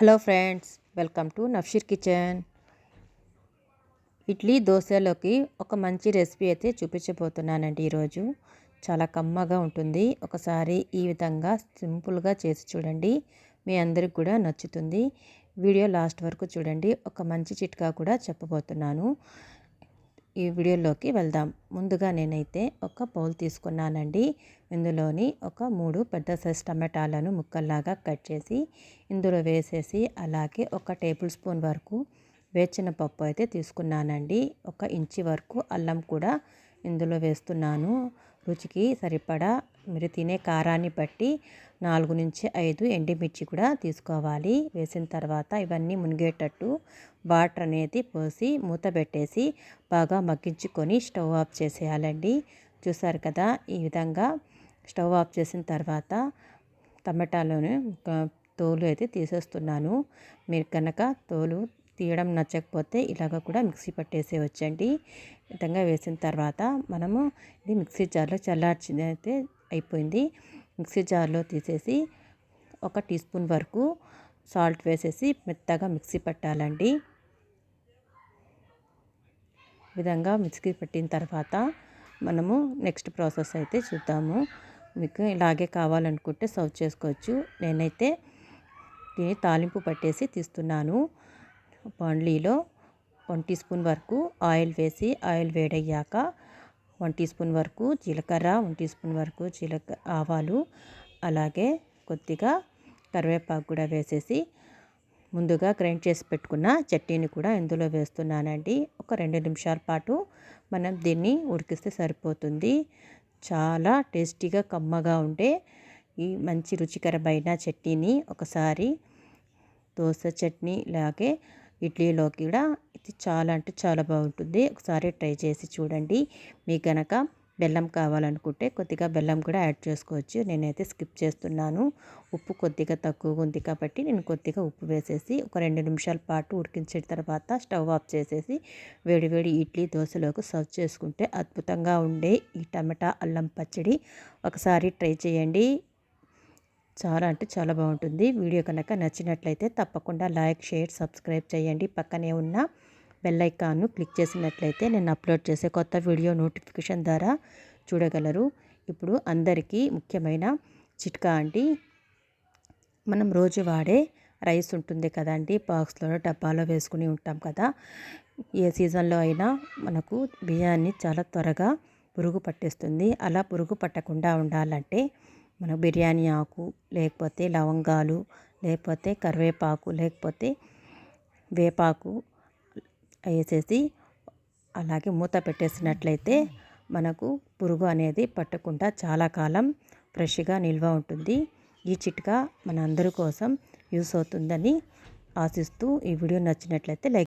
Hello friends welcome to Nafsheer kitchen. Idli దోశలోకి ఒక మంచి recipe అయితే చూపించబోతున్నానండి ఈరోజు. చాలా కమ్మగా ఉంటుంది. ఒకసారి ఈ విధంగా సింపుల్గా చేసి చూడండి. మీ అందరికి కూడా నచ్చుతుంది. వీడియో లాస్ట్ వరకు చూడండి. ఒక మంచి చిట్కా కూడా చెప్పబోతున్నాను. ఈ వీడియోలోకి వెళ్దాం. ముందుగా నేనైతే ఒక పౌల్ తీసుకున్నానండి. ఇందులోని ఒక మూడు పెద్ద సైజ్ టమాటాలను ముక్కల్లాగా కట్ చేసి ఇందులో వేసేసి అలాగే ఒక టేబుల్ స్పూన్ వరకు వేచిన పప్పు అయితే తీసుకున్నానండి. ఒక ఇంచి వరకు అల్లం కూడా ఇందులో వేస్తున్నాను. రుచికి సరిపడా మీరు తినే కారాన్ని బట్టి నాలుగు నుంచి ఐదు ఎండిమిర్చి కూడా తీసుకోవాలి. వేసిన తర్వాత ఇవన్నీ మునిగేటట్టు వాటర్ అనేది పోసి మూత పెట్టేసి బాగా మగ్గించుకొని స్టవ్ ఆఫ్ చేసేయాలండి. చూసారు కదా ఈ విధంగా స్టవ్ ఆఫ్ చేసిన తర్వాత టమాటాలోని తోలు అయితే తీసేస్తున్నాను. మీరు కనుక తోలు తీయడం నచ్చకపోతే ఇలాగ కూడా మిక్సీ పట్టేసేవచ్చండి విధంగా వేసిన తర్వాత మనము ఇది మిక్సీ జార్లో చల్లార్చింది అయితే అయిపోయింది. మిక్సీ జార్లో తీసేసి ఒక టీ స్పూన్ వరకు సాల్ట్ వేసేసి మెత్తగా మిక్సీ పట్టాలండి. విధంగా మిక్సీ పట్టిన తర్వాత మనము నెక్స్ట్ ప్రాసెస్ అయితే చూద్దాము. మీకు ఇలాగే కావాలనుకుంటే సర్వ్ చేసుకోవచ్చు. నేనైతే దీన్ని తాలింపు పట్టేసి తీస్తున్నాను. బాండ్లీలో వన్ టీ స్పూన్ వరకు ఆయిల్ వేసి ఆయిల్ వేడయ్యాక వన్ టీ స్పూన్ వరకు జీలకర్ర వన్ టీ స్పూన్ వరకు జీలకర్ర ఆవాలు అలాగే కొద్దిగా కరివేపాకు కూడా వేసేసి ముందుగా గ్రైండ్ చేసి పెట్టుకున్న చట్నీని కూడా ఇందులో వేస్తున్నానండి. ఒక రెండు నిమిషాల పాటు మనం దీన్ని ఉడికిస్తే సరిపోతుంది. చాలా టేస్టీగా కమ్మగా ఉండే ఈ మంచి రుచికరమైన చట్నీని ఒకసారి దోశ చట్నీ లాగే ఇడ్లీలోకి కూడా ఇది చాలా అంటే చాలా బాగుంటుంది. ఒకసారి ట్రై చేసి చూడండి. మీకు కనుక బెల్లం కావాలనుకుంటే కొద్దిగా బెల్లం కూడా యాడ్ చేసుకోవచ్చు. నేనైతే స్కిప్ చేస్తున్నాను. ఉప్పు కొద్దిగా తక్కువగా ఉంది కాబట్టి నేను కొద్దిగా ఉప్పు వేసేసి ఒక రెండు నిమిషాల పాటు ఉడికించిన తర్వాత స్టవ్ ఆఫ్ చేసేసి వేడివేడి ఇడ్లీ దోశలోకి సర్వ్ చేసుకుంటే అద్భుతంగా ఉండే ఈ టమాటా అల్లం పచ్చడి. ఒకసారి ట్రై చేయండి. చాలా అంటే చాలా బాగుంటుంది. వీడియో కనుక నచ్చినట్లయితే తప్పకుండా లైక్ షేర్ సబ్స్క్రైబ్ చేయండి. పక్కనే ఉన్న బెల్ ఐకాన్ను క్లిక్ చేసినట్లయితే నేను అప్లోడ్ చేసే కొత్త వీడియో నోటిఫికేషన్ ద్వారా చూడగలరు. ఇప్పుడు అందరికీ ముఖ్యమైన చిట్కా అండి. మనం రోజు వాడే రైస్ ఉంటుంది కదండి. బాక్స్లో డబ్బాలో వేసుకుని ఉంటాం కదా. ఏ సీజన్లో అయినా మనకు బియ్యాన్ని చాలా త్వరగా పురుగు పట్టేస్తుంది. అలా పురుగు పట్టకుండా ఉండాలంటే మన బిర్యానీ ఆకు లేకపోతే లవంగాలు లేకపోతే కరివేపాకు లేకపోతే వేపాకు వేసేసి అలాగే మూత పెట్టేసినట్లయితే మనకు పురుగు అనేది పట్టకుండా చాలా కాలం ఫ్రెష్గా నిల్వ ఉంటుంది. ఈ చిట్కా మన అందరి కోసం యూస్ అవుతుందని ఆశిస్తూ ఈ వీడియో నచ్చినట్లయితే లైక్